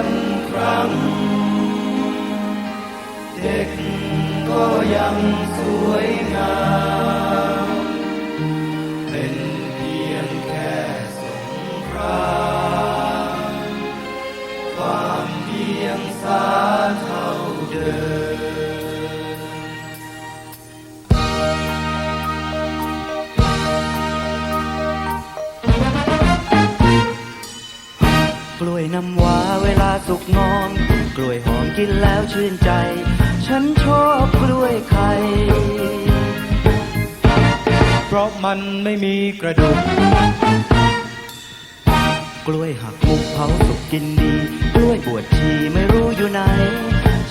ันครั้ง เด็กก็ยังสวยงาม น้ำว้าเวลาสุกงอมกล้วยหอมกินแล้วชื่นใจ ฉันชอบกล้วยไข่เพราะมันไม่มีกระดูกกล้วยหักมุกเผาสุกกินดี กล้วยบวชชีไม่รู้อยู่ไหน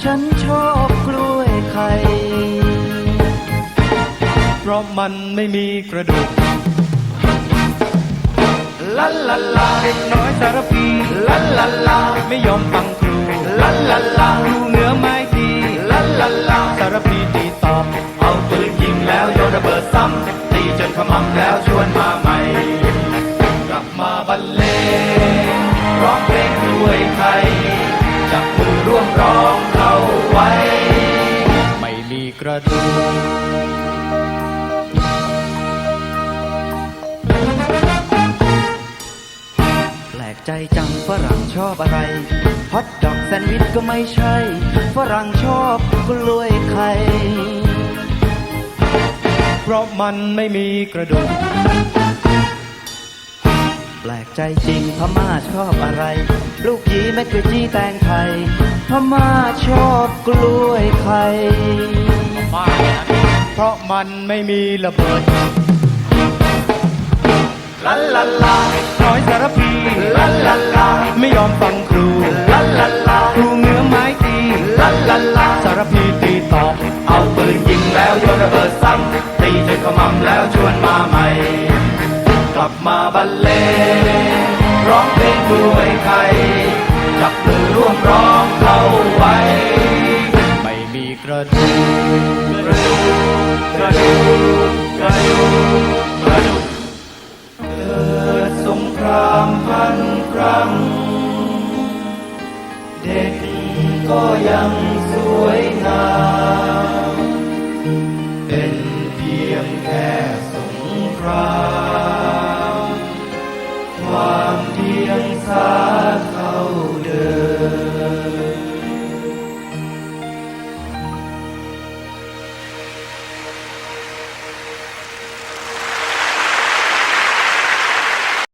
ฉันชอบกล้วยไข่เพราะมันไม่มีกระดูกลันลาลาเด็กน้อยสารพีลลา ยอมฟังครูลันลาลาครูเนือไม้ตีลันลาลาสารพีตีตอบ เอาปืนยิงแล้วโยนระเบิดซ้ำตีจนขมำแล้วชวนมาใหม่ กลับมาบรรเลงร้องเพลงด้วยใครจับมือร่วมร้องเข้าไว้ ไม่มีกระดูก ใจจังฝรั่งชอบอะไร ฮอทดอกแซนด์วิชก็ไม่ใช่ ฝรั่งชอบกล้วยไข่เพราะมันไม่มีกระดูก แปลกใจจริงพม่าชอบอะไร ลูกหยีแมกกจี้แตงไทยพม่าชอบกล้วยไข่เพราะมันไม่มีระเบิดลันลาลาน้อยสารพีลา เอาปืนยิงแล้วโยนระเบิดซ้ำตีจนขมำแล้วชวนมาใหม่ กลับมาบรรเลงร้องเพลงด้วยใครจับมือร่วมร้องเข้าไว้ ไม่มีกระดูกกระดูกกระดูกกระดูกกระดูกเกิดสงครามพันครั้ง เด็กก็ยังสวยงาม แค่สงคราม